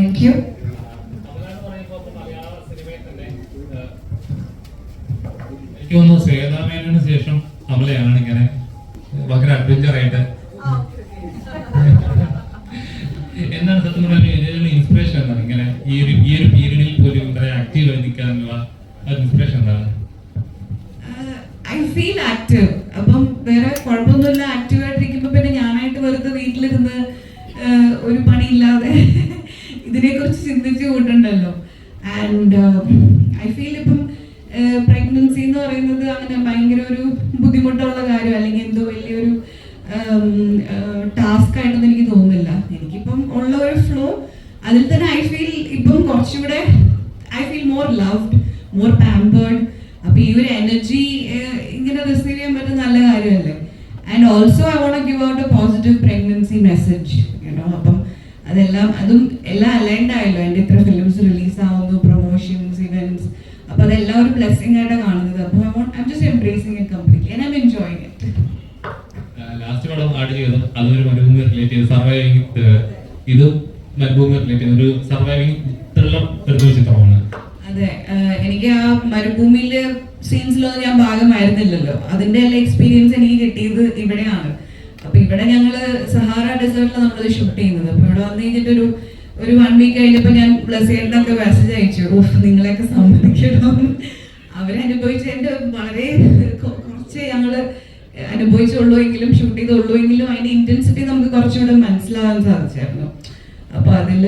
Thank you എനിക്ക് തോന്നുന്നു ശ്വേതാമേനു ശേഷം അമലയാണ് ഇങ്ങനെ ഭയങ്കര അഡ്വഞ്ചർ ആയിട്ട്. എന്താണ് സത്യം പറഞ്ഞാൽ ഇൻസ്പിറേഷൻ എന്താണ് ഇങ്ങനെ ഈ ഒരു ഈ ഒരു പീരീഡിൽ പോലും ഇത്ര ആക്റ്റീവായി നിൽക്കാനുള്ള ഇൻസ്പിറേഷൻ എന്താണ് ഐ ഫീൽ ആക്റ്റീവ് അപ്പം വേറെ കുഴപ്പമൊന്നുമില്ല. ആക്റ്റീവ് ആയിട്ടിരിക്കുമ്പോൾ പിന്നെ ഞാനായിട്ട് വെറുതെ വീട്ടിലിരുന്ന് ഒരു പണിയില്ലാതെ ഇതിനെക്കുറിച്ച് ചിന്തിച്ചു കൂട്ടുണ്ടല്ലോ ആൻഡ് ഐ ഫീൽ ഇപ്പം പ്രഗ്നൻസി എന്ന് പറയുന്നത് അങ്ങനെ ഭയങ്കര ഒരു ബുദ്ധിമുട്ടുള്ള കാര്യം അല്ലെങ്കിൽ എന്തോ വലിയൊരു ടാസ്ക് ആയിട്ടൊന്നും എനിക്ക് തോന്നുന്നില്ല. എനിക്കിപ്പം ഉള്ള ഒരു ഫ്ലോ അതിൽ തന്നെ ഐ ഫീൽ ഇപ്പം കുറച്ചുകൂടെ I feel more loved more pampered അപ്പൊ ഈ ഒരു എനർജി ഇങ്ങനെ റിസീവ് ചെയ്യാൻ പറ്റുന്ന നല്ല കാര്യമല്ലേ. And also I won't give out a positive pregnancy message കേട്ടോ അപ്പം അതെല്ലാം അതും എല്ലാം അലൈൻഡ് ആയല്ലോ. എന്റെ ഇത്ര ഫിലിംസ് റിലീസ് ആവുന്നു പ്രൊമോഷൻസ് ഇവന്റ്സ് അപ്പൊ അതെല്ലാം ഒരു ബ്ലെസ്സിങ് ആയിട്ടാണ് കാണുന്നത്. അപ്പോൾ I won't I just embracing it completely and I'm enjoying it last പടം ആഡ് ചെയ്തതും അതൊരു മരുഭൂമി റിലേറ്റ് ചെയ്ത്. സർവൈവിങ് ഇത് മരുഭൂമി റിലേറ്റ് ചെയ്ത്. ഒരു സർവൈവിങ് ത്രില്ലർ എടുത്ത ചിത്രമാണ്. അതെ എനിക്ക് ആ മരുഭൂമിയിലെ സീൻസിലൊന്നും ഞാൻ ഭാഗമായിരുന്നില്ലല്ലോ. അതിന്റെ എല്ലാ എക്സ്പീരിയൻസ് എനിക്ക് കിട്ടിയത് ഇവിടെയാണ്. അപ്പൊ ഇവിടെ ഞങ്ങൾ സഹാറ ഡെസേർട്ടിലാണ് നമ്മളത് ഷൂട്ട് ചെയ്യുന്നത്. അപ്പൊ ഇവിടെ വന്നു കഴിഞ്ഞിട്ട് ഒരു വൺ വീക്ക് കഴിഞ്ഞപ്പോ ഞാൻ ബ്ലസേറിനൊക്കെ മെസ്സേജ് അയച്ചു. ഓഫ് നിങ്ങളെയൊക്കെ സമ്മതിക്കണം. അവരനുഭവിച്ച എന്റെ വളരെ കുറച്ച് ഞങ്ങൾ അനുഭവിച്ചുള്ളൂ എങ്കിലും ഷൂട്ട് ചെയ്തുള്ളൂ എങ്കിലും അതിന്റെ ഇന്റൻസിറ്റി നമുക്ക് കുറച്ചുകൂടെ മനസ്സിലാവാൻ സാധിച്ചായിരുന്നു. അപ്പൊ അതിൽ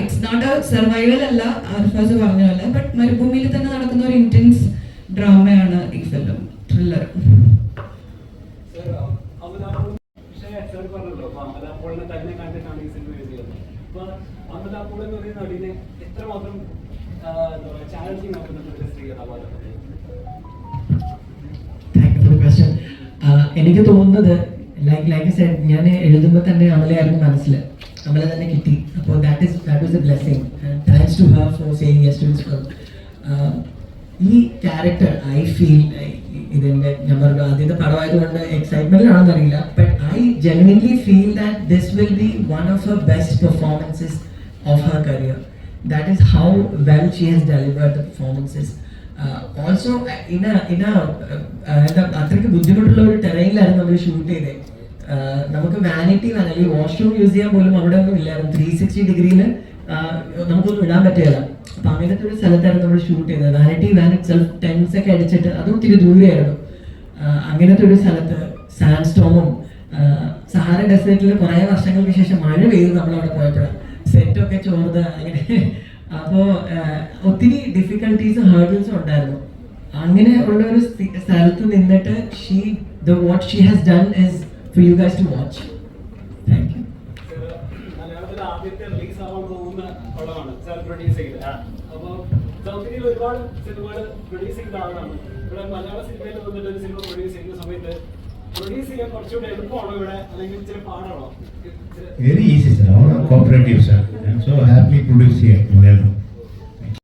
ഇറ്റ്സ് നോട്ട് എ സർവൈവൽ അല്ല അർഫാസ് പറഞ്ഞ പോലെ ബട്ട് മരുഭൂമിയിൽ തന്നെ നടക്കുന്ന ഒരു ഇന്റൻസ് ഡ്രാമയാണ് ഈ ഫിലിം ത്രില്ലർ പറഞ്ഞല്ലോ തന്നെ കണ്ടിട്ടാണ് ഈ സിനിമ എഴുതിയത് അപ്പൊ അമലാപ്പോൾ എന്ന് പറയുന്ന നടിനെ എത്രമാത്രം ചാലഞ്ചിങ് ആക്കുന്നുണ്ട് സ്ത്രീ കഥാപാത്രം എനിക്ക് തോന്നുന്നത് ലൈക്ക് ലൈക്ക് സെഡ് ഞാൻ എഴുതുമ്പോൾ തന്നെ അമലയായിരുന്നു മനസ്സിൽ അമല തന്നെ കിട്ടി. അപ്പോൾ that is that was a blessing thanks to her for saying yes to ഈ ക്യാരക്ടർ ഐ ഫീൽ ഇതിന്റെ ഞാൻ പറഞ്ഞു ആദ്യത്തെ പടമായതുകൊണ്ട് എക്സൈറ്റ്മെന്റിലാണെന്നറിയില്ല but I genuinely feel that this will be one of her best performances of her career. that is how well she has delivered the performances. Uh, also, uh, in a in a uh, എന്താ അത്രയ്ക്ക് ബുദ്ധിമുട്ടുള്ള ഒരു ടെറൈനിലായിരുന്നു നമ്മൾ shoot ചെയ്തത് നമുക്ക് vanity വേണം ഈ washroom use ചെയ്യാൻ പോലും അവിടെ ഒന്നും ഇല്ലായിരുന്നു. ത്രീ സിക്സ്റ്റി ഡിഗ്രിയിൽ നമുക്കൊന്നും ഇടാൻ പറ്റില്ല അപ്പൊ അങ്ങനത്തെ ഒരു സ്ഥലത്തായിരുന്നു നമ്മൾ ഷൂട്ട് ചെയ്തത്. വാനിറ്റി വാൻ സെൽഫ് ടെൻസ് ഒക്കെ അടിച്ചിട്ട് അതും ഇത്തിരി ദൂരെയായിരുന്നു. അങ്ങനത്തെ ഒരു സ്ഥലത്ത് സാൻഡ് സ്റ്റോമും സഹാര ഡെസേർട്ടിൽ കുറേ വർഷങ്ങൾക്ക് ശേഷം മഴ പെയ്ത് നമ്മൾ അവിടെ പോയപ്പോഴാണ് സെറ്റൊക്കെ ചോർന്ന് അങ്ങനെ. അപ്പോൾ ഒത്തിരി ഡിഫിക്കൽട്ടീസും ഹേർഡിൽസും ഉണ്ടായിരുന്നു. അങ്ങനെ ഉള്ള ഒരു സ്ഥി- സ്ഥലത്ത് നിന്നിട്ട് she the what she has done is for you guys to watch thank you ഒരുപാട് സിനിമകൾ പ്രൊഡ്യൂസ് ചെയ്ത ആളാണ്. ഇവിടെ മലയാള സിനിമയിൽ വന്നിട്ട് ഒരു സിനിമ പ്രൊഡ്യൂസ് ചെയ്യുന്ന സമയത്ത് Very easy, sir. All cooperative, sir. I'm so happy to produce here Malayalam.